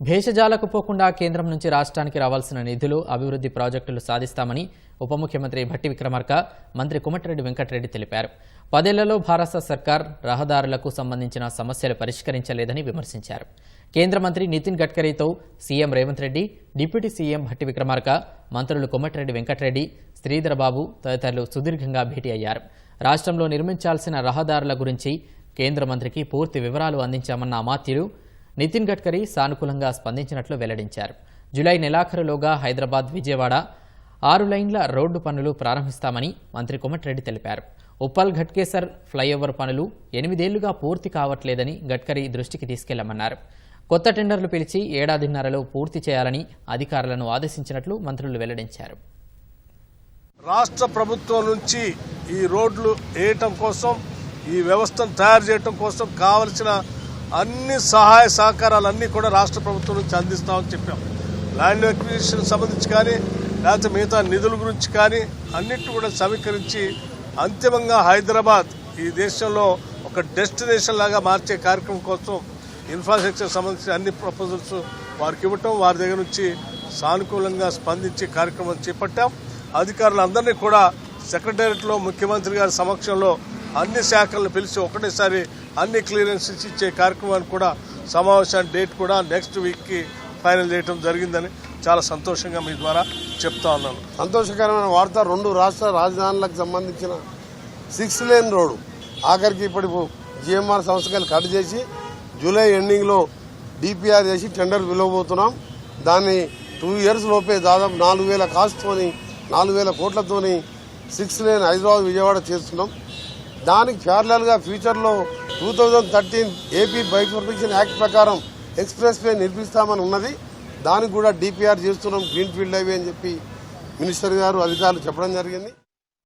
భేషజాలకు పోకుండా కేంద్రం నుంచి రాష్ట్రానికి రావాల్సిన నిధులు అభివృద్ధి ప్రాజెక్టులు సాధిస్తామని ఉప ముఖ్యమంత్రి భట్టి విక్రమార్క మంత్రి కుమటిరెడ్డి వెంకటరెడ్డి తెలిపారు. పదేళ్ళలో భారత సర్కార్ రహదారులకు సంబంధించిన సమస్యలు పరిష్కరించలేదని విమర్శించారు. కేంద్ర మంత్రి Nitin గడ్కరీతో CM Revanth Reddy deputy CM Bhatti Vikramarka మంత్రులు కుమటిరెడ్డి వెంకటరెడ్డి శ్రీధరబాబు తదితరులు సుదీర్ఘంగా భేటీ అయ్యారు. రాష్ట్రంలో నిర్మించాల్సిన రహదారుల గురించి కేంద్ర మంత్రికి పూర్తి వివరాలు అందించామన్న అమాత్యులు నితిన్ గడ్కరీ సానుకూలంగా స్పందించినట్లు వెల్లడించారు. జులై నెలాఖరులోగా హైదరాబాద్ విజయవాడ ఆరు లైన్ల రోడ్డు పనులు ప్రారంభిస్తామని మంత్రి కోమటిరెడ్డి తెలిపారు. ఉప్పల్ ఘట్కేసర్ ఫ్లైఓవర్ పనులు ఎనిమిదేళ్ళుగా పూర్తి కావట్లేదని గడ్కరీ దృష్టికి తీసుకెళ్ళమన్నారు. కొత్త టెండర్లు పిలిచి ఏడాదిన్నరలో పూర్తి చేయాలని అధికారులను ఆదేశించినట్లు మంత్రులు వెల్లడించారు. రాష్ట్ర ప్రభుత్వం నుంచి ఈ రోడ్లు వేయటం కోసం ఈ వ్యవస్థను తయారు చేయటం కోసం కావలసిన అన్ని సహాయ సహకారాలన్నీ కూడా రాష్ట్ర ప్రభుత్వం నుంచి అందిస్తామని చెప్పాం. ల్యాండ్ అక్విజిషన్ సంబంధించి కానీ లేకపోతే మిగతా నిధుల గురించి కానీ అన్నిటి కూడా సమీకరించి అంతిమంగా హైదరాబాద్ ఈ దేశంలో ఒక డెస్టినేషన్ లాగా మార్చే కార్యక్రమం కోసం ఇన్ఫ్రాస్ట్రక్చర్ సంబంధించిన అన్ని ప్రపోజల్స్ వారికి ఇవ్వటం వారి దగ్గర నుంచి సానుకూలంగా స్పందించి కార్యక్రమం చేపట్టాం. అధికారులందరినీ కూడా సెక్రటేరియట్లో ముఖ్యమంత్రి గారి సమక్షంలో అన్ని శాఖలను పిలిచి ఒకటేసారి అన్ని క్లియరెన్సెస్ ఇచ్చే కార్యక్రమాన్ని కూడా సమావేశాన్ని డేట్ కూడా నెక్స్ట్ వీక్కి ఫైనల్ చేయడం జరిగిందని చాలా సంతోషంగా మీ ద్వారా చెప్తా ఉన్నాను. సంతోషకరమైన వార్త రెండు రాష్ట్ర రాజధానులకు సంబంధించిన సిక్స్ లేన్ రోడ్డు. ఆఖరికి ఇప్పుడు జిఎంఆర్ సంస్థలు కట్ చేసి జూలై ఎండింగ్లో డిపిఆర్ చేసి టెండర్ పిలవబోతున్నాం. దాన్ని టూ ఇయర్స్ లోపే దాదాపు నాలుగు వేల కాస్ట్తోని నాలుగు వేల కోట్లతోని సిక్స్ లేన్ హైదరాబాద్ విజయవాడ చేస్తున్నాం. దానికి ప్యారలల్గా ఫ్యూచర్లో two thousand thirteen AP bifurcation act ప్రకారం ఎక్స్ప్రెస్ వే నిర్మిస్తామని ఉన్నది. దానికి కూడా డిపిఆర్ చేస్తున్నాం గ్రీన్ ఫీల్డ్ హైవే అని చెప్పి మినిస్టర్ గారు అధికారులు చెప్పడం జరిగింది.